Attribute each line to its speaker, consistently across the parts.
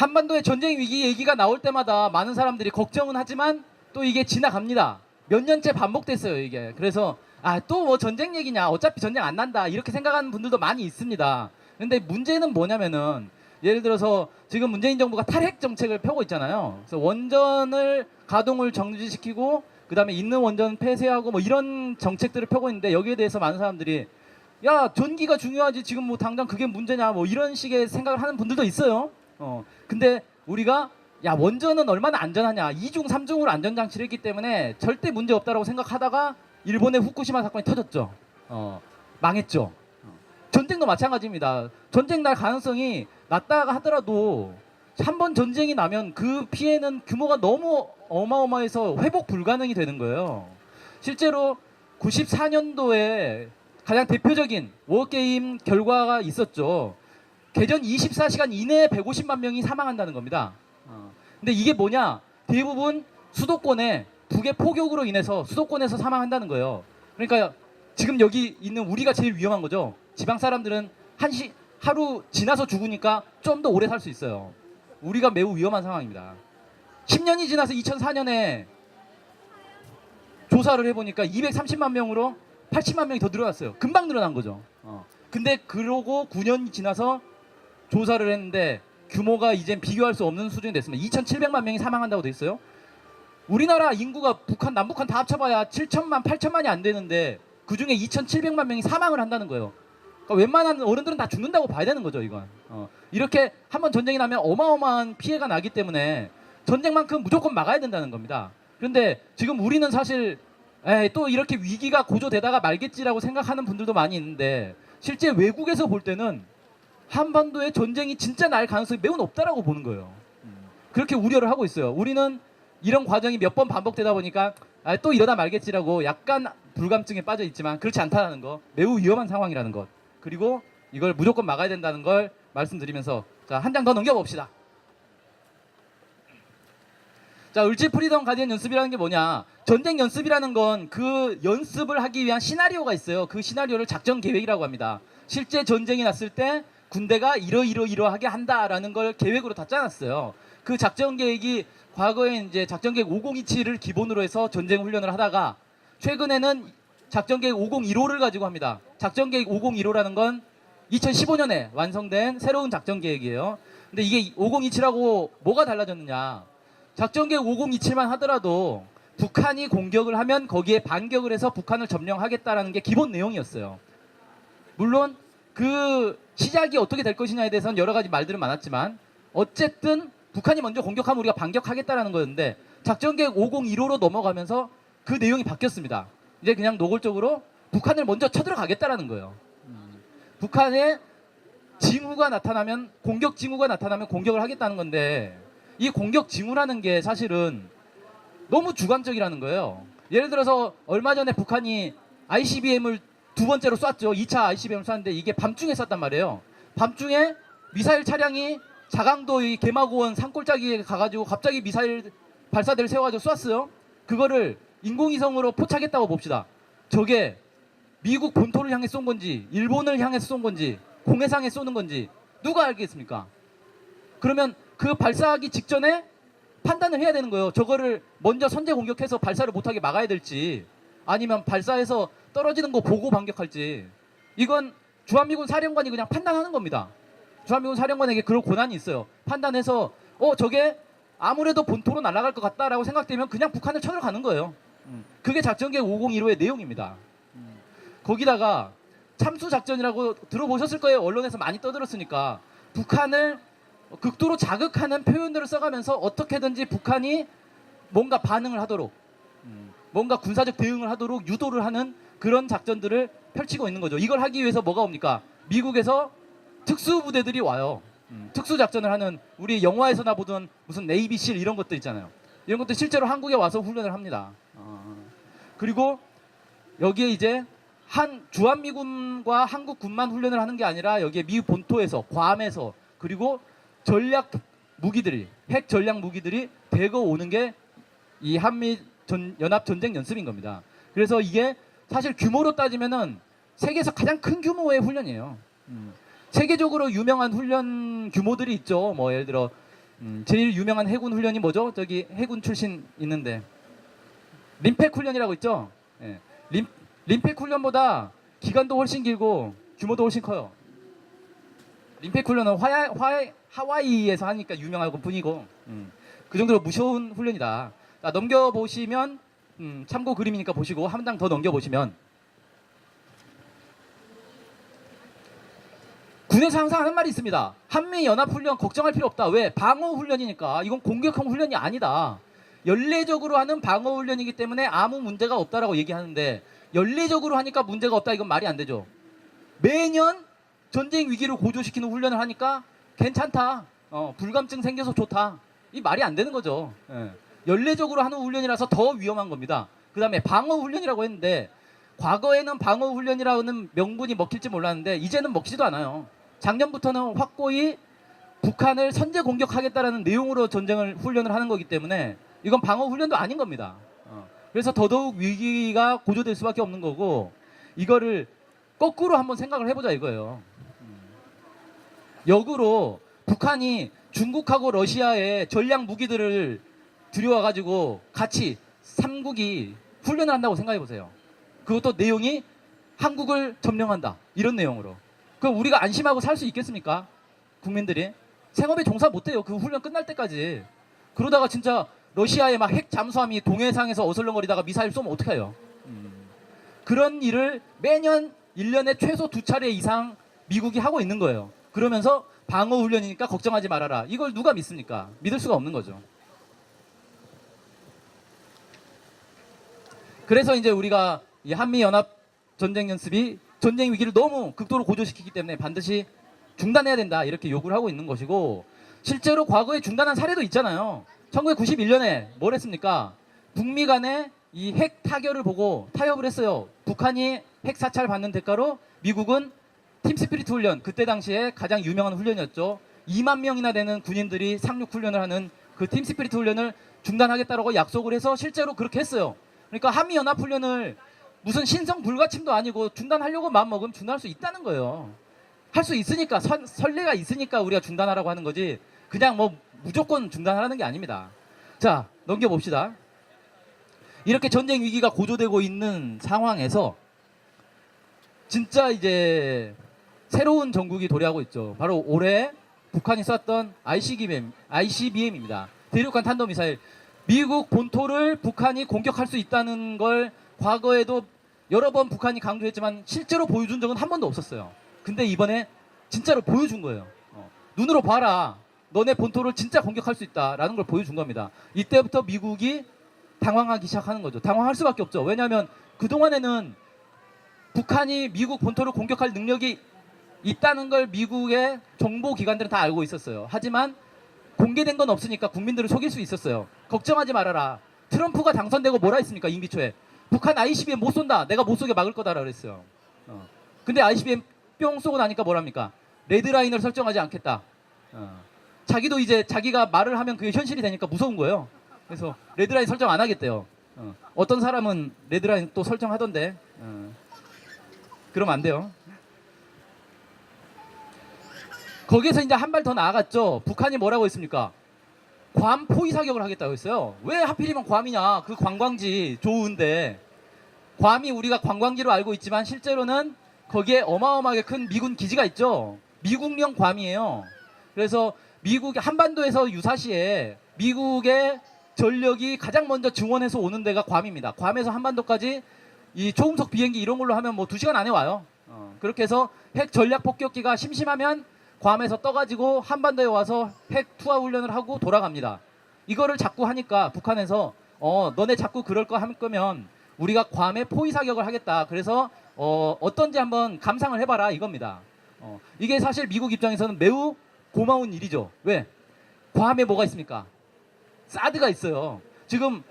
Speaker 1: 한반도의 전쟁 위기 얘기가 나올 때마다 많은 사람들이 걱정은 하지만 또 이게 지나갑니다. 몇 년째 반복됐어요, 이게. 그래서 아, 또 뭐 전쟁 얘기냐. 어차피 전쟁 안 난다. 이렇게 생각하는 분들도 많이 있습니다. 근데 문제는 뭐냐면은 예를 들어서 지금 문재인 정부가 탈핵 정책을 펴고 있잖아요. 그래서 원전을 가동을 정지시키고 그다음에 있는 원전 폐쇄하고 뭐 이런 정책들을 펴고 있는데 여기에 대해서 많은 사람들이 야 전기가 중요하지 지금 뭐 당장 그게 문제냐 뭐 이런 식의 생각을 하는 분들도 있어요. 어 근데 우리가 야 원전은 얼마나 안전하냐 2중 3중으로 안전장치를 했기 때문에 절대 문제 없다라고 생각하다가 일본의 후쿠시마 사건이 터졌죠. 어 망했죠. 어. 전쟁도 마찬가지입니다. 전쟁 날 가능성이 낮다가 하더라도 한 번 전쟁이 나면 그 피해는 규모가 너무 어마어마해서 회복 불가능이 되는 거예요. 실제로 94년도에 가장 대표적인 워게임 결과가 있었죠. 개전 24시간 이내에 150만 명이 사망한다는 겁니다. 어. 근데 이게 뭐냐? 대부분 수도권에 북의 포격으로 인해서 수도권에서 사망한다는 거예요. 그러니까 지금 여기 있는 우리가 제일 위험한 거죠. 지방 사람들은 한시 하루 지나서 죽으니까 좀 더 오래 살 수 있어요. 우리가 매우 위험한 상황입니다. 10년이 지나서 2004년에 조사를 해보니까 230만 명으로 80만 명이 더 늘어났어요. 금방 늘어난 거죠. 어. 근데 그러고 9년이 지나서 조사를 했는데 규모가 이젠 비교할 수 없는 수준이 됐습니다. 2,700만 명이 사망한다고 돼 있어요. 우리나라 인구가 북한, 남북한 다 합쳐봐야 7천만, 8천만이 안 되는데 그 중에 2,700만 명이 사망을 한다는 거예요. 그러니까 웬만한 어른들은 다 죽는다고 봐야 되는 거죠, 이건. 어. 이렇게 한번 전쟁이 나면 어마어마한 피해가 나기 때문에 전쟁만큼 무조건 막아야 된다는 겁니다. 그런데 지금 우리는 사실 에이, 또 이렇게 위기가 고조되다가 말겠지라고 생각하는 분들도 많이 있는데 실제 외국에서 볼 때는 한반도에 전쟁이 진짜 날 가능성이 매우 높다라고 보는 거예요. 음. 그렇게 우려를 하고 있어요. 우리는 이런 과정이 몇 번 반복되다 보니까 아, 또 이러다 말겠지라고 약간 불감증에 빠져 있지만 그렇지 않다는 거 매우 위험한 상황이라는 것 그리고 이걸 무조건 막아야 된다는 걸 말씀드리면서 자 한 장 더 넘겨봅시다. 자 을지 프리덤 가디언 연습이라는 게 뭐냐? 전쟁 연습이라는 건 그 연습을 하기 위한 시나리오가 있어요. 그 시나리오를 작전 계획이라고 합니다. 실제 전쟁이 났을 때 군대가 이러이러 이러하게 한다라는 걸 계획으로 다 짜놨어요. 그 작전 계획이 과거에 이제 작전 계획 5027을 기본으로 해서 전쟁 훈련을 하다가 최근에는 작전 계획 5015를 가지고 합니다. 작전 계획 5015라는 건 2015년에 완성된 새로운 작전 계획이에요. 근데 이게 5027하고 뭐가 달라졌느냐? 작전 계획 5027만 하더라도 북한이 공격을 하면 거기에 반격을 해서 북한을 점령하겠다라는 게 기본 내용이었어요. 물론 그 시작이 어떻게 될 것이냐에 대해서는 여러 가지 말들은 많았지만 어쨌든 북한이 먼저 공격하면 우리가 반격하겠다라는 거였는데 작전 계획 5015로 넘어가면서 그 내용이 바뀌었습니다. 이제 그냥 노골적으로 북한을 먼저 쳐들어가겠다라는 거예요. 음. 북한의 징후가 나타나면 공격 징후가 나타나면 공격을 하겠다는 건데 이 공격 징후라는 게 사실은 너무 주관적이라는 거예요. 예를 들어서 얼마 전에 북한이 ICBM을 두 번째로 쐈죠. 2차 ICBM을 쐈는데 이게 밤중에 쐈단 말이에요. 밤중에 미사일 차량이 자강도 이 개마고원 산골짜기에 가가지고 갑자기 미사일 발사대를 세워가지고 쐈어요. 그거를 인공위성으로 포착했다고 봅시다. 저게 미국 본토를 향해 쏜 건지 일본을 향해서 쏜 건지 공해상에 쏘는 건지 누가 알겠습니까? 그러면 그 발사하기 직전에 판단을 해야 되는 거예요. 저거를 먼저 선제 공격해서 발사를 못하게 막아야 될지 아니면 발사해서 떨어지는 거 보고 반격할지 이건 주한미군 사령관이 그냥 판단하는 겁니다. 주한미군 사령관에게 그럴 권한이 있어요. 판단해서 어 저게 아무래도 본토로 날아갈 것 같다라고 생각되면 그냥 북한을 쳐들어가는 거예요. 음. 그게 작전계획 5015의 내용입니다. 음. 거기다가 참수 작전이라고 들어보셨을 거예요. 언론에서 많이 떠들었으니까 북한을 극도로 자극하는 표현들을 써가면서 어떻게든지 북한이 뭔가 반응을 하도록 음, 뭔가 군사적 대응을 하도록 유도를 하는 그런 작전들을 펼치고 있는 거죠. 이걸 하기 위해서 뭐가 옵니까? 미국에서 특수부대들이 와요. 음, 특수작전을 하는 우리 영화에서나 보던 무슨 네이비실 이런 것도 있잖아요. 이런 것도 실제로 한국에 와서 훈련을 합니다. 어. 그리고 여기에 이제 한 주한미군과 한국군만 훈련을 하는 게 아니라 여기에 미국 본토에서 괌에서 그리고 전략 무기들이 핵 전략 무기들이 대거 오는 게 이 한미 전, 연합 전쟁 연습인 겁니다. 그래서 이게 사실 규모로 따지면은 세계에서 가장 큰 규모의 훈련이에요. 음. 세계적으로 유명한 훈련 규모들이 있죠. 뭐 예를 들어 음, 제일 유명한 해군 훈련이 뭐죠? 저기 해군 출신 있는데 림팩 훈련이라고 있죠. 예. 림, 림팩 훈련보다 기간도 훨씬 길고 규모도 훨씬 커요. 림팩 훈련은 화야, 화, 하와이에서 하니까 유명한 뿐이고 음, 그 정도로 무서운 훈련이다. 자, 넘겨 보시면 음, 참고 그림이니까 보시고 한 장 더 넘겨 보시면 군에서 항상 하는 말이 있습니다. 한미 연합 훈련 걱정할 필요 없다. 왜? 방어 훈련이니까. 이건 공격형 훈련이 아니다. 연례적으로 하는 방어 훈련이기 때문에 아무 문제가 없다라고 얘기하는데 연례적으로 하니까 문제가 없다. 이건 말이 안 되죠. 매년 전쟁 위기를 고조시키는 훈련을 하니까 괜찮다. 어, 불감증 생겨서 좋다. 이 말이 안 되는 거죠. 예. 연례적으로 하는 훈련이라서 더 위험한 겁니다. 그 다음에 방어 훈련이라고 했는데 과거에는 방어 훈련이라는 명분이 먹힐지 몰랐는데 이제는 먹히지도 않아요. 작년부터는 확고히 북한을 선제 공격하겠다라는 내용으로 전쟁을 훈련을 하는 거기 때문에 이건 방어 훈련도 아닌 겁니다. 어. 그래서 더더욱 위기가 고조될 수밖에 없는 거고 이거를 거꾸로 한번 생각을 해보자 이거예요. 음. 역으로 북한이 중국하고 러시아의 전략 무기들을 들여와가지고 같이 삼국이 훈련을 한다고 생각해 보세요. 그것도 내용이 한국을 점령한다 이런 내용으로. 그럼 우리가 안심하고 살 수 있겠습니까? 국민들이 생업에 종사 못해요. 그 훈련 끝날 때까지. 그러다가 진짜 러시아의 막 핵 잠수함이 동해상에서 어슬렁거리다가 미사일 쏘면 어떡해요? 음. 그런 일을 매년 1년에 최소 두 차례 이상 미국이 하고 있는 거예요. 그러면서 방어 훈련이니까 걱정하지 말아라. 이걸 누가 믿습니까? 믿을 수가 없는 거죠. 그래서 이제 우리가 이 한미 연합 전쟁 연습이 전쟁 위기를 너무 극도로 고조시키기 때문에 반드시 중단해야 된다 이렇게 요구를 하고 있는 것이고 실제로 과거에 중단한 사례도 있잖아요. 1991년에 뭘 했습니까? 북미 간의 이핵 타결을 보고 타협을 했어요. 북한이 핵 사찰 받는 대가로 미국은 팀 스피리트 훈련 그때 당시에 가장 유명한 훈련이었죠. 2만 명이나 되는 군인들이 상륙 훈련을 하는 그 팀 스피리트 훈련을 중단하겠다라고 약속을 해서 실제로 그렇게 했어요. 그러니까 한미 연합 훈련을 무슨 신성 불가침도 아니고 중단하려고 마음 먹으면 중단할 수 있다는 거예요. 할 수 있으니까 선, 선례가 있으니까 우리가 중단하라고 하는 거지. 그냥 뭐 무조건 중단하라는 게 아닙니다. 자 넘겨 봅시다. 이렇게 전쟁 위기가 고조되고 있는 상황에서 진짜 이제 새로운 전국이 도래하고 있죠. 바로 올해 북한이 쐈던 ICBM, ICBM입니다. 대륙간 탄도미사일. 미국 본토를 북한이 공격할 수 있다는 걸 과거에도 여러 번 북한이 강조했지만 실제로 보여준 적은 한 번도 없었어요. 근데 이번에 진짜로 보여준 거예요. 어, 눈으로 봐라. 너네 본토를 진짜 공격할 수 있다라는 걸 보여준 겁니다. 이때부터 미국이 당황하기 시작하는 거죠. 당황할 수밖에 없죠. 왜냐하면 그동안에는 북한이 미국 본토를 공격할 능력이 있다는 걸 미국의 정보 기관들은 다 알고 있었어요. 하지만 공개된 건 없으니까 국민들을 속일 수 있었어요. 걱정하지 말아라. 트럼프가 당선되고 뭐라 했습니까? 임기 초에. 북한 ICBM 못 쏜다. 내가 못 쏘게 막을 거다라 그랬어요. 어. 근데 ICBM 뿅 쏘고 나니까 뭐랍니까? 레드라인을 설정하지 않겠다. 어. 자기도 이제 자기가 말을 하면 그게 현실이 되니까 무서운 거예요. 그래서 레드라인 설정 안 하겠대요. 어. 떤 사람은 레드라인 또 설정하던데. 어. 그러면 안 돼요. 거기에서 이제 한 발 더 나아갔죠. 북한이 뭐라고 했습니까? 괌 포위 사격을 하겠다고 했어요. 왜 하필이면 괌이냐? 그 관광지 좋은데. 괌이 우리가 관광지로 알고 있지만 실제로는 거기에 어마어마하게 큰 미군 기지가 있죠. 미국령 괌이에요. 그래서 미국 한반도에서 유사시에 미국의 전력이 가장 먼저 증원해서 오는 데가 괌입니다. 괌에서 한반도까지 이 초음속 비행기 이런 걸로 하면 뭐두 시간 안에 와요. 어, 그렇게 해서 핵 전략 폭격기가 심심하면 괌에서 떠가지고 한반도에 와서 핵 투하 훈련을 하고 돌아갑니다. 이거를 자꾸 하니까 북한에서 어 너네 자꾸 그럴 거 할 거면 우리가 괌에 포위 사격을 하겠다. 그래서 어 어떤지 한번 감상을 해봐라 이겁니다. 어, 이게 사실 미국 입장에서는 매우 고마운 일이죠. 왜? 괌에 뭐가 있습니까? 사드가 있어요. 지금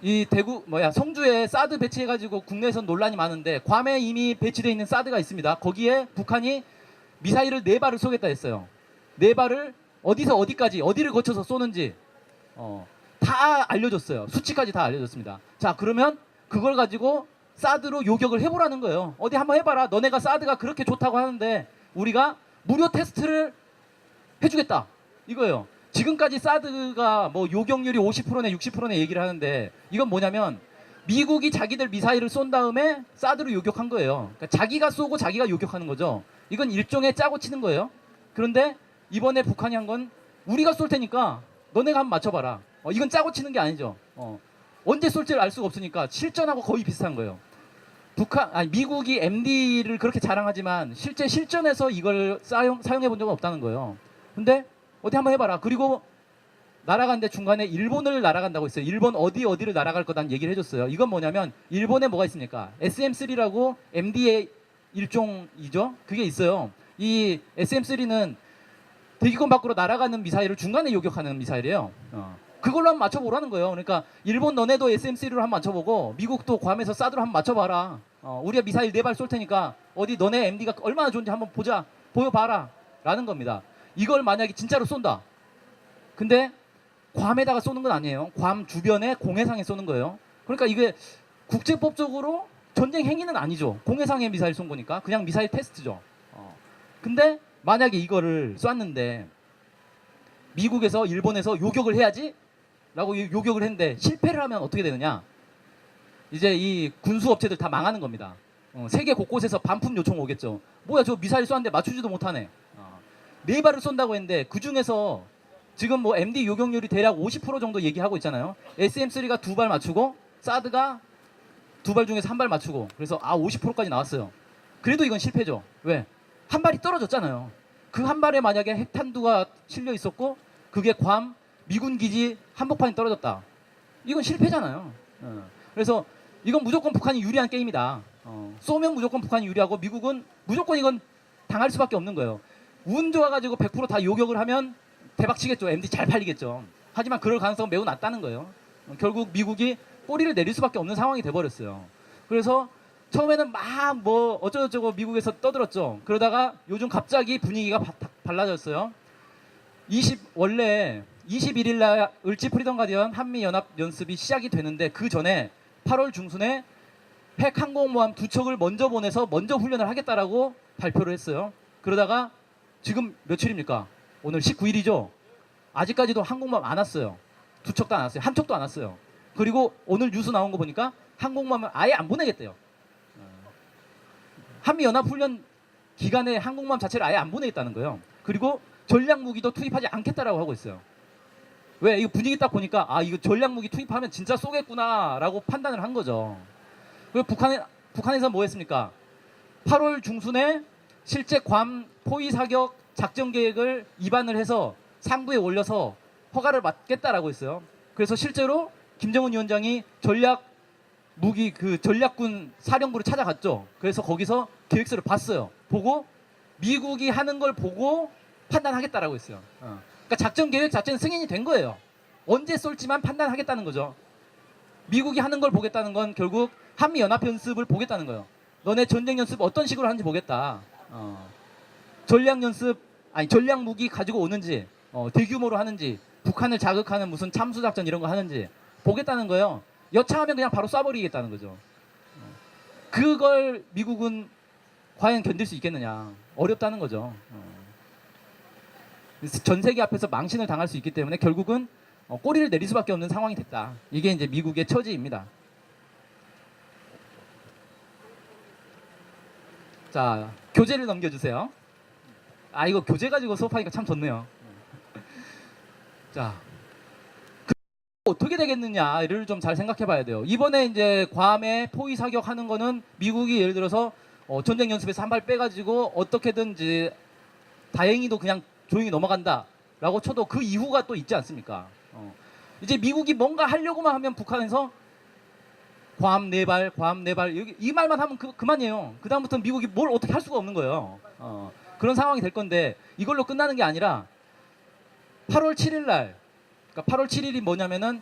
Speaker 1: 이 대구 뭐야 성주에 사드 배치해가지고 국내에서 논란이 많은데 괌에 이미 배치되어 있는 사드가 있습니다. 거기에 북한이 미사일을 네 발을 쏘겠다 했어요. 네 발을 어디서 어디까지 어디를 거쳐서 쏘는지 어, 다 알려줬어요. 수치까지 다 알려줬습니다. 자 그러면 그걸 가지고 사드로 요격을 해보라는 거예요. 어디 한번 해봐라. 너네가 사드가 그렇게 좋다고 하는데 우리가 무료 테스트를 해주겠다. 이거예요. 지금까지 사드가 뭐 요격률이 50%네 60%네 얘기를 하는데 이건 뭐냐면 미국이 자기들 미사일을 쏜 다음에 사드로 요격한 거예요. 그러니까 자기가 쏘고 자기가 요격하는 거죠. 이건 일종의 짜고 치는 거예요. 그런데 이번에 북한이 한 건 우리가 쏠 테니까 너네가 한번 맞춰봐라. 어, 이건 짜고 치는 게 아니죠. 어, 언제 쏠지를 알 수가 없으니까 실전하고 거의 비슷한 거예요. 북한 아니 미국이 MD를 그렇게 자랑하지만 실제 실전에서 이걸 사용 사용해 본 적은 없다는 거예요. 근데 어디 한번 해봐라. 그리고 날아가는데 중간에 일본을 날아간다고 했어요. 일본 어디 어디를 날아갈 거다는 얘기를 해줬어요. 이건 뭐냐면 일본에 뭐가 있습니까? SM3라고 MD의 일종이죠. 그게 있어요. 이 SM3는 대기권 밖으로 날아가는 미사일을 중간에 요격하는 미사일이에요. 어. 그걸로 한번 맞춰보라는 거예요. 그러니까 일본 너네도 SM3로 한번 맞춰보고 미국도 괌에서 사드로 한번 맞춰봐라. 어, 우리가 미사일 네 발 쏠 테니까 어디 너네 MD가 얼마나 좋은지 한번 보자. 보여봐라. 라는 겁니다. 이걸 만약에 진짜로 쏜다. 근데 괌에다가 쏘는 건 아니에요. 괌 주변에 공해상에 쏘는 거예요. 그러니까 이게 국제법적으로 전쟁 행위는 아니죠. 공해상에 미사일 쏜 거니까. 그냥 미사일 테스트죠. 어. 근데 만약에 이거를 쐈는데 미국에서 일본에서 요격을 해야지? 라고 요- 요격을 했는데 실패를 하면 어떻게 되느냐? 이제 이 군수 업체들 다 망하는 겁니다. 어, 세계 곳곳에서 반품 요청 오겠죠. 뭐야 저 미사일 쐈는데 맞추지도 못하네. 어, 네 발을 쏜다고 했는데 그 중에서 지금 뭐 MD 요격률이 대략 50% 정도 얘기하고 있잖아요. SM3가 두 발 맞추고 사드가 두 발 중에서 한 발 맞추고 그래서 아 50%까지 나왔어요 그래도 이건 실패죠 왜? 한 발이 떨어졌잖아요 그 한 발에 만약에 핵탄두가 실려 있었고 그게 괌 미군 기지 한복판에 떨어졌다. 이건 실패잖아요. 어. 그래서 이건 무조건 북한이 유리한 게임이다. 어. 쏘면 무조건 북한이 유리하고 미국은 무조건 이건 당할 수밖에 없는 거예요. 운 좋아가지고 100%다 요격을 하면 대박 치겠죠. MD 잘 팔리겠죠. 하지만 그럴 가능성은 매우 낮다는 거예요. 어, 결국 미국이 꼬리를 내릴 수밖에 없는 상황이 돼버렸어요. 그래서 처음에는 막 뭐 어쩌고저쩌고 미국에서 떠들었죠. 그러다가 요즘 갑자기 분위기가 바- 다- 달라졌어요. 20 원래 21일 날 을지 프리덤 가디언 한미 연합 연습이 시작이 되는데 그 전에 8월 중순에 핵 항공모함 두 척을 먼저 보내서 먼저 훈련을 하겠다라고 발표를 했어요. 그러다가 지금 며칠입니까? 오늘 19일이죠. 아직까지도 항공모함 안 왔어요. 두 척도 안 왔어요. 한 척도 안 왔어요. 그리고 오늘 뉴스 나온 거 보니까 항공모함을 아예 안 보내겠대요. 어. 한미 연합 훈련 기간에 항공모함 자체를 아예 안 보내겠다는 거예요. 그리고 전략 무기도 투입하지 않겠다라고 하고 있어요. 왜 이거 분위기 딱 보니까 아 이거 전략 무기 투입하면 진짜 쏘겠구나라고 판단을 한 거죠. 그리고 북한에 북한에서 뭐 했습니까? 8월 중순에 실제 괌 포위 사격 작전 계획을 입안을 해서 상부에 올려서 허가를 받겠다라고 했어요. 그래서 실제로 김정은 위원장이 전략 무기 그 전략군 사령부를 찾아갔죠. 그래서 거기서 계획서를 봤어요. 보고 미국이 하는 걸 보고 판단하겠다라고 했어요. 어. 그러니까 작전 계획 자체는 승인이 된 거예요. 언제 쏠지만 판단하겠다는 거죠. 미국이 하는 걸 보겠다는 건 결국 한미 연합 연습을 보겠다는 거예요. 너네 전쟁 연습 어떤 식으로 하는지 보겠다. 어. 전략 연습 아니 전략 무기 가지고 오는지 어, 대규모로 하는지 북한을 자극하는 무슨 참수 작전 이런 거 하는지 보겠다는 거예요. 여차하면 그냥 바로 쏴버리겠다는 거죠. 어. 그걸 미국은 과연 견딜 수 있겠느냐 어렵다는 거죠. 어. 전 세계 앞에서 망신을 당할 수 있기 때문에 결국은 어, 꼬리를 내릴 수밖에 없는 상황이 됐다. 이게 이제 미국의 처지입니다. 자, 교재를 넘겨주세요. 아, 이거 교재 가지고 수업하니까 참 좋네요. 자, 그 어떻게 되겠느냐를 좀 잘 생각해 봐야 돼요. 이번에 이제 괌에 포위 사격하는 거는 미국이 예를 들어서 어, 전쟁 연습에서 한 발 빼가지고 어떻게든지 다행히도 그냥 조용히 넘어간다라고 쳐도 그 이후가 또 있지 않습니까? 어. 이제 미국이 뭔가 하려고만 하면 북한에서 괌 네발, 괌 네발 여기 이 말만 하면 그, 그만이에요. 그 다음부터는 미국이 뭘 어떻게 할 수가 없는 거예요. 어. 그런 상황이 될 건데 이걸로 끝나는 게 아니라 8월 7일 날, 그러니까 8월 7일이 뭐냐면은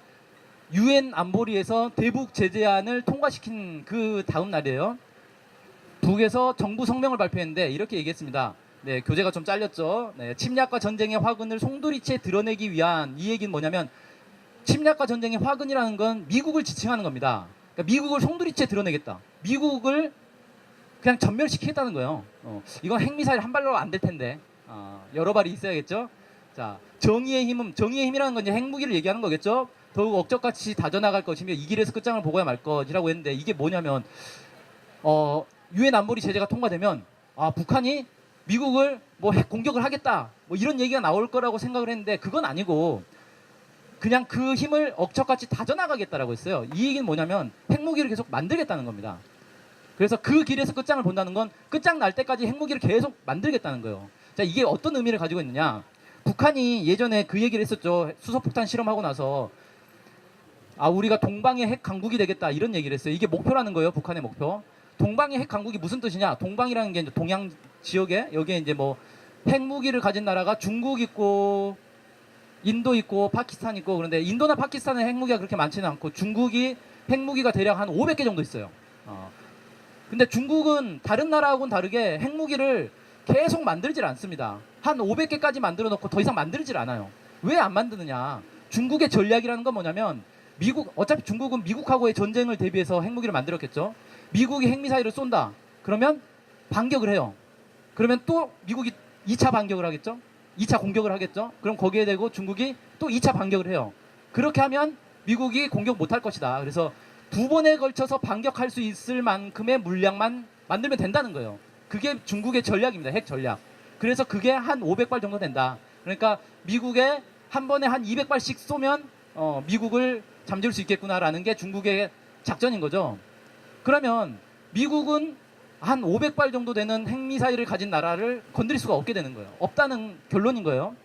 Speaker 1: 유엔 안보리에서 대북 제재안을 통과시킨 그 다음 날이에요. 북에서 정부 성명을 발표했는데 이렇게 얘기했습니다. 네, 교재가 좀 잘렸죠. 네, 침략과 전쟁의 화근을 송두리째 드러내기 위한 이 얘기는 뭐냐면 침략과 전쟁의 화근이라는 건 미국을 지칭하는 겁니다. 그러니까 미국을 송두리째 드러내겠다. 미국을 그냥 전멸시키겠다는 거예요. 어, 이건 핵미사일 한 발로 안 될 텐데 어, 여러 발이 있어야겠죠. 자, 정의의 힘은 정의의 힘이라는 건 이제 핵무기를 얘기하는 거겠죠. 더욱 억적같이 다져나갈 것이며 이 길에서 끝장을 보고야 말 것이라고 했는데 이게 뭐냐면 어 유엔 안보리 제재가 통과되면 아 북한이 미국을 뭐 핵 공격을 하겠다 뭐 이런 얘기가 나올 거라고 생각을 했는데 그건 아니고 그냥 그 힘을 억척같이 다져나가겠다라고 했어요. 이 얘기는 뭐냐면 핵무기를 계속 만들겠다는 겁니다. 그래서 그 길에서 끝장을 본다는 건 끝장 날 때까지 핵무기를 계속 만들겠다는 거예요. 자, 이게 어떤 의미를 가지고 있느냐? 북한이 예전에 그 얘기를 했었죠. 수소폭탄 실험하고 나서 아 우리가 동방의 핵 강국이 되겠다 이런 얘기를 했어요. 이게 목표라는 거예요. 북한의 목표. 동방의 핵 강국이 무슨 뜻이냐? 동방이라는 게 이제 동양 지역에 여기에 이제 뭐 핵무기를 가진 나라가 중국 있고 인도 있고 파키스탄 있고 그런데 인도나 파키스탄은 핵무기가 그렇게 많지는 않고 중국이 핵무기가 대략 한 500개 정도 있어요. 어. 근데 중국은 다른 나라하고는 다르게 핵무기를 계속 만들질 않습니다. 한 500개까지 만들어 놓고 더 이상 만들질 않아요. 왜 안 만드느냐? 중국의 전략이라는 건 뭐냐면 미국 어차피 중국은 미국하고의 전쟁을 대비해서 핵무기를 만들었겠죠. 미국이 핵미사일을 쏜다. 그러면 반격을 해요. 그러면 또 미국이 2차 반격을 하겠죠. 2차 공격을 하겠죠. 그럼 거기에 대고 중국이 또 2차 반격을 해요. 그렇게 하면 미국이 공격 못할 것이다. 그래서 두 번에 걸쳐서 반격할 수 있을 만큼의 물량만 만들면 된다는 거예요. 그게 중국의 전략입니다. 핵 전략. 그래서 그게 한 500발 정도 된다. 그러니까 미국에 한 번에 한 200발씩 쏘면 어, 미국을 잠재울 수 있겠구나라는 게 중국의 작전인 거죠. 그러면 미국은 한 500발 정도 되는 핵미사일을 가진 나라를 건드릴 수가 없게 되는 거예요. 없다는 결론인 거예요.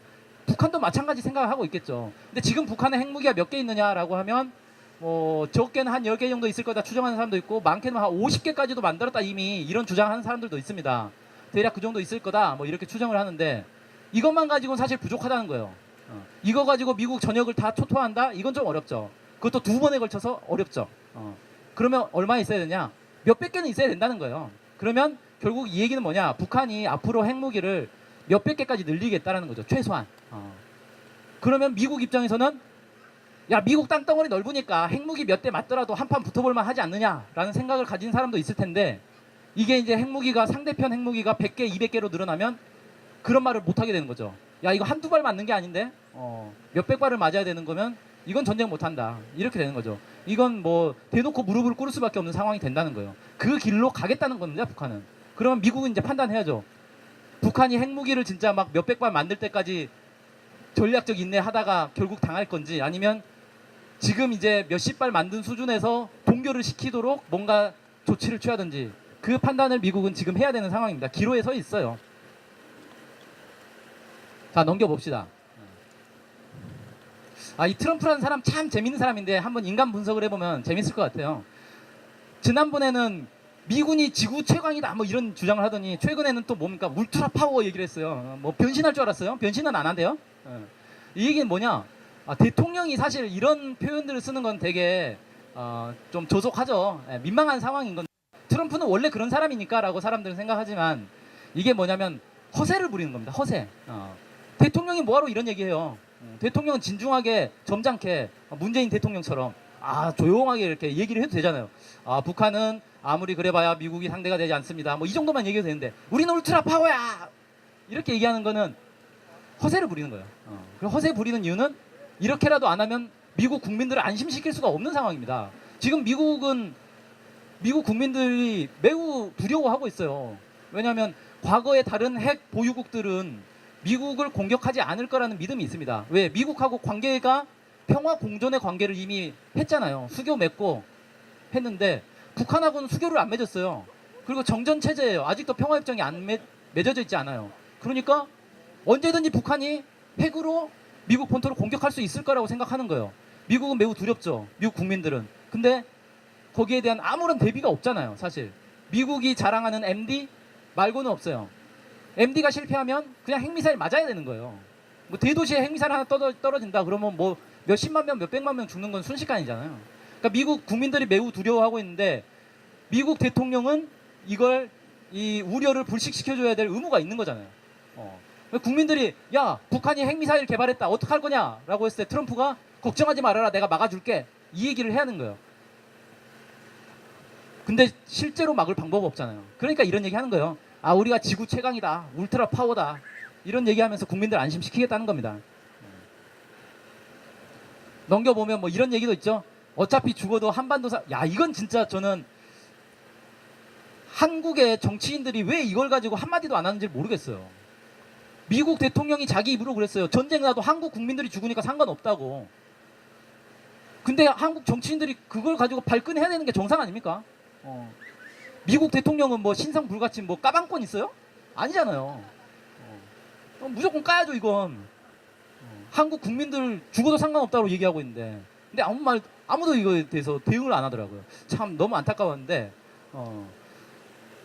Speaker 1: 북한도 마찬가지 생각을 하고 있겠죠. 근데 지금 북한에 핵무기가 몇 개 있느냐라고 하면 뭐 적게는 한 10개 정도 있을 거다 추정하는 사람도 있고 많게는 한 50개까지도 만들었다 이미 이런 주장하는 사람들도 있습니다. 대략 그 정도 있을 거다 뭐 이렇게 추정을 하는데 이것만 가지고는 사실 부족하다는 거예요. 어. 이거 가지고 미국 전역을 다 초토화한다? 이건 좀 어렵죠. 그것도 두 번에 걸쳐서 어렵죠. 어. 그러면 얼마 있어야 되냐? 몇백 개는 있어야 된다는 거예요. 그러면 결국 이 얘기는 뭐냐? 북한이 앞으로 핵무기를 몇백 개까지 늘리겠다라는 거죠. 최소한. 어. 그러면 미국 입장에서는 야 미국 땅덩어리 넓으니까 핵무기 몇 대 맞더라도 한 판 붙어볼만 하지 않느냐라는 생각을 가진 사람도 있을 텐데 이게 이제 핵무기가 상대편 핵무기가 100개, 200개로 늘어나면 그런 말을 못 하게 되는 거죠. 야 이거 한두 발 맞는 게 아닌데 어, 몇백 발을 맞아야 되는 거면 이건 전쟁 못 한다. 이렇게 되는 거죠. 이건 뭐 대놓고 무릎을 꿇을 수밖에 없는 상황이 된다는 거예요. 그 길로 가겠다는 겁니다. 북한은. 그러면 미국은 이제 판단해야죠. 북한이 핵무기를 진짜 막 몇백 발 만들 때까지 전략적 인내 하다가 결국 당할 건지 아니면 지금 이제 몇십 발 만든 수준에서 동결을 시키도록 뭔가 조치를 취하든지 그 판단을 미국은 지금 해야 되는 상황입니다. 기로에 서 있어요. 자 넘겨봅시다. 아, 이 트럼프라는 사람 참 재밌는 사람인데 한번 인간 분석을 해보면 재밌을 것 같아요. 지난번에는 미군이 지구 최강이다 뭐 이런 주장을 하더니 최근에는 또 뭡니까 울트라 파워 얘기를 했어요. 어, 뭐 변신할 줄 알았어요? 변신은 안 한대요. 예. 이 얘기는 뭐냐? 아, 대통령이 사실 이런 표현들을 쓰는 건 되게 어, 좀 조속하죠. 예, 민망한 상황인 건 트럼프는 원래 그런 사람이니까라고 사람들은 생각하지만 이게 뭐냐면 허세를 부리는 겁니다. 허세. 어. 대통령이 뭐하러 이런 얘기해요? 음, 대통령은 진중하게 점잖게 문재인 대통령처럼 아 조용하게 이렇게 얘기를 해도 되잖아요. 아 북한은 아무리 그래봐야 미국이 상대가 되지 않습니다. 뭐 이 정도만 얘기해도 되는데 우리는 울트라 파워야 이렇게 얘기하는 거는 허세를 부리는 거예요. 어. 그 허세 부리는 이유는 이렇게라도 안 하면 미국 국민들을 안심시킬 수가 없는 상황입니다. 지금 미국은 미국 국민들이 매우 두려워하고 있어요. 왜냐하면 과거의 다른 핵 보유국들은 미국을 공격하지 않을 거라는 믿음이 있습니다. 왜? 미국하고 관계가 평화 공존의 관계를 이미 했잖아요. 수교 맺고 했는데 북한하고는 수교를 안 맺었어요. 그리고 정전 체제예요. 아직도 평화 협정이 안 맺, 맺어져 있지 않아요. 그러니까 언제든지 북한이 핵으로 미국 본토를 공격할 수 있을 거라고 생각하는 거예요. 미국은 매우 두렵죠. 미국 국민들은. 근데 거기에 대한 아무런 대비가 없잖아요. 사실. 미국이 자랑하는 MD 말고는 없어요. MD가 실패하면 그냥 핵미사일 맞아야 되는 거예요. 뭐 대도시에 핵미사일 하나 떨어, 떨어진다 그러면 뭐 몇십만 명, 몇백만 명 죽는 건 순식간이잖아요. 그러니까 미국 국민들이 매우 두려워하고 있는데 미국 대통령은 이걸 이 우려를 불식시켜줘야 될 의무가 있는 거잖아요. 어. 국민들이 야 북한이 핵미사일 개발했다 어떡할 거냐라고 했을 때 트럼프가 걱정하지 말아라 내가 막아줄게 이 얘기를 해야 하는 거예요. 근데 실제로 막을 방법 없잖아요. 그러니까 이런 얘기 하는 거예요. 아 우리가 지구 최강이다 울트라 파워다 이런 얘기 하면서 국민들 안심시키겠다는 겁니다. 넘겨보면 뭐 이런 얘기도 있죠. 어차피 죽어도 한반도 사, 야 이건 진짜 저는 한국의 정치인들이 왜 이걸 가지고 한마디도 안 하는지 모르겠어요. 미국 대통령이 자기 입으로 그랬어요. 전쟁 나도 한국 국민들이 죽으니까 상관없다고. 근데 한국 정치인들이 그걸 가지고 발끈해야 되는 게 정상 아닙니까? 어. 미국 대통령은 뭐 신상 불가침 뭐 까방권 있어요? 아니잖아요. 어. 어, 무조건 까야죠 이건. 어. 한국 국민들 죽어도 상관없다고 얘기하고 있는데, 근데 아무 말 아무도 이거에 대해서 대응을 안 하더라고요. 참 너무 안타까웠는데 어.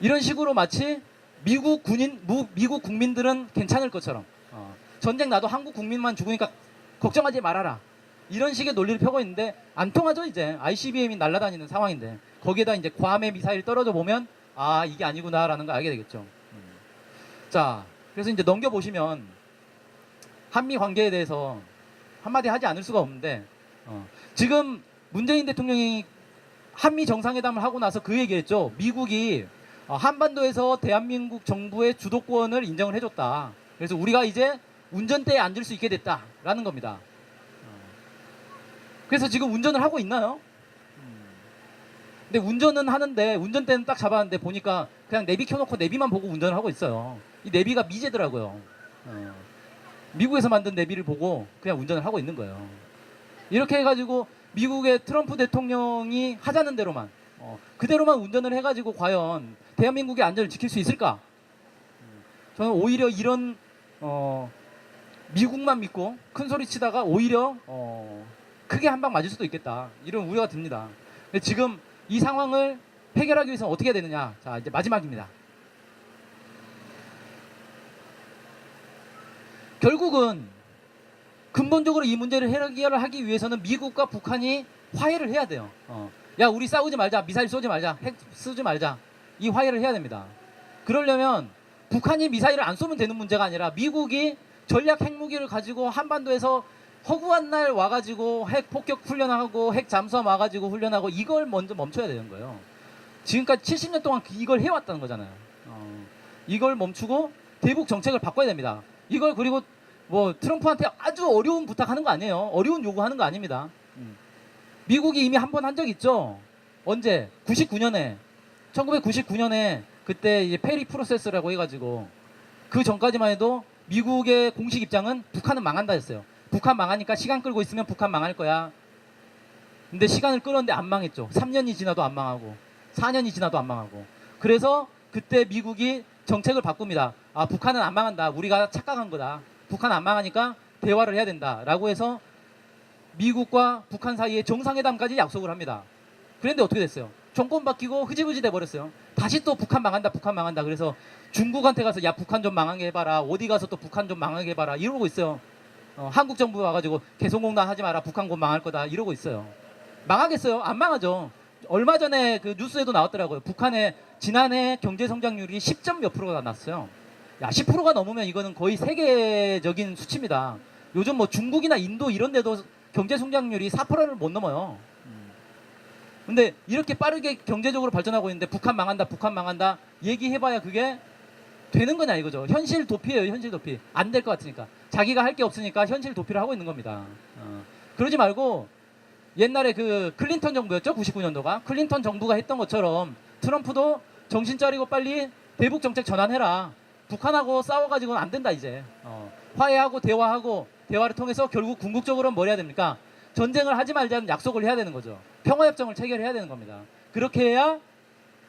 Speaker 1: 이런 식으로 마치 미국 군인, 무, 미국 국민들은 괜찮을 것처럼 어. 전쟁 나도 한국 국민만 죽으니까 걱정하지 말아라. 이런 식의 논리를 펴고 있는데 안 통하죠 이제 ICBM이 날아다니는 상황인데 거기에다 이제 괌의 미사일 떨어져 보면 아 이게 아니구나라는 걸 알게 되겠죠. 음. 자 그래서 이제 넘겨 보시면 한미 관계에 대해서 한마디 하지 않을 수가 없는데 어, 지금 문재인 대통령이 한미 정상회담을 하고 나서 그 얘기했죠. 미국이 어, 한반도에서 대한민국 정부의 주도권을 인정을 해줬다. 그래서 우리가 이제 운전대에 앉을 수 있게 됐다라는 겁니다. 어. 그래서 지금 운전을 하고 있나요? 음. 근데 운전은 하는데 운전대는 딱 잡았는데 보니까 그냥 내비 켜놓고 내비만 보고 운전을 하고 있어요. 이 내비가 미제더라고요. 어. 미국에서 만든 내비를 보고 그냥 운전을 하고 있는 거예요. 이렇게 해가지고 미국의 트럼프 대통령이 하자는 대로만 어, 그대로만 운전을 해가지고 과연 대한민국의 안전을 지킬 수 있을까? 음, 저는 오히려 이런 어, 미국만 믿고 큰 소리 치다가 오히려 어, 크게 한 방 맞을 수도 있겠다 이런 우려가 듭니다. 근데 지금 이 상황을 해결하기 위해서는 어떻게 해야 되느냐? 자 이제 마지막입니다. 결국은 근본적으로 이 문제를 해결을 하기 위해서는 미국과 북한이 화해를 해야 돼요. 어. 야, 우리 싸우지 말자. 미사일 쏘지 말자. 핵 쓰지 말자. 이 화해를 해야 됩니다. 그러려면 북한이 미사일을 안 쏘면 되는 문제가 아니라 미국이 전략 핵무기를 가지고 한반도에서 허구한 날 와가지고 핵 폭격 훈련하고 핵 잠수함 와가지고 훈련하고 이걸 먼저 멈춰야 되는 거예요. 지금까지 70년 동안 이걸 해왔다는 거잖아요. 어. 이걸 멈추고 대북 정책을 바꿔야 됩니다. 이걸 그리고 뭐 트럼프한테 아주 어려운 부탁하는 거 아니에요. 어려운 요구하는 거 아닙니다. 음. 미국이 이미 한 번 한 적 있죠. 언제? 99년에 1999년에 그때 이제 페리 프로세스라고 해가지고 그 전까지만 해도 미국의 공식 입장은 북한은 망한다 했어요. 북한 망하니까 시간 끌고 있으면 북한 망할 거야. 근데 시간을 끌었는데 안 망했죠. 3년이 지나도 안 망하고 4년이 지나도 안 망하고. 그래서 그때 미국이 정책을 바꿉니다. 아 북한은 안 망한다. 우리가 착각한 거다. 북한 안 망하니까 대화를 해야 된다 라고 해서 미국과 북한 사이에 정상회담까지 약속을 합니다. 그런데 어떻게 됐어요? 정권 바뀌고 흐지부지 돼 버렸어요. 다시 또 북한 망한다, 북한 망한다. 그래서 중국한테 가서 야 북한 좀 망하게 해봐라. 어디 가서 또 북한 좀 망하게 해봐라. 이러고 있어요. 어, 한국 정부 와가지고 개성공단 하지 마라. 북한 곧 망할 거다. 이러고 있어요. 망하겠어요? 안 망하죠. 얼마 전에 그 뉴스에도 나왔더라고요. 북한의 지난해 경제 성장률이 10점 몇 프로가 났어요. 야, 10%가 넘으면 이거는 거의 세계적인 수치입니다. 요즘 뭐 중국이나 인도 이런 데도 경제 성장률이 4%를 못 넘어요. 근데 이렇게 빠르게 경제적으로 발전하고 있는데 북한 망한다, 북한 망한다 얘기해봐야 그게 되는 거냐 이거죠. 현실 도피예요, 현실 도피. 안 될 것 같으니까. 자기가 할 게 없으니까 현실 도피를 하고 있는 겁니다. 어. 그러지 말고 옛날에 그 클린턴 정부였죠, 99년도가. 클린턴 정부가 했던 것처럼 트럼프도 정신 차리고 빨리 대북 정책 전환해라. 북한하고 싸워가지고는 안 된다 이제. 어. 화해하고 대화하고 대화를 통해서 결국 궁극적으로는 뭘 해야 됩니까? 전쟁을 하지 말자는 약속을 해야 되는 거죠. 평화협정을 체결해야 되는 겁니다. 그렇게 해야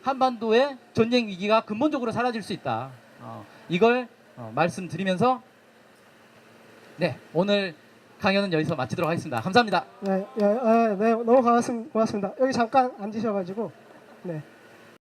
Speaker 1: 한반도의 전쟁 위기가 근본적으로 사라질 수 있다. 어, 이걸 어, 말씀드리면서 네 오늘 강연은 여기서 마치도록 하겠습니다. 감사합니다.
Speaker 2: 네, 예, 예, 네, 너무. 고맙습니다. 여기 잠깐 앉으셔가지고, 네,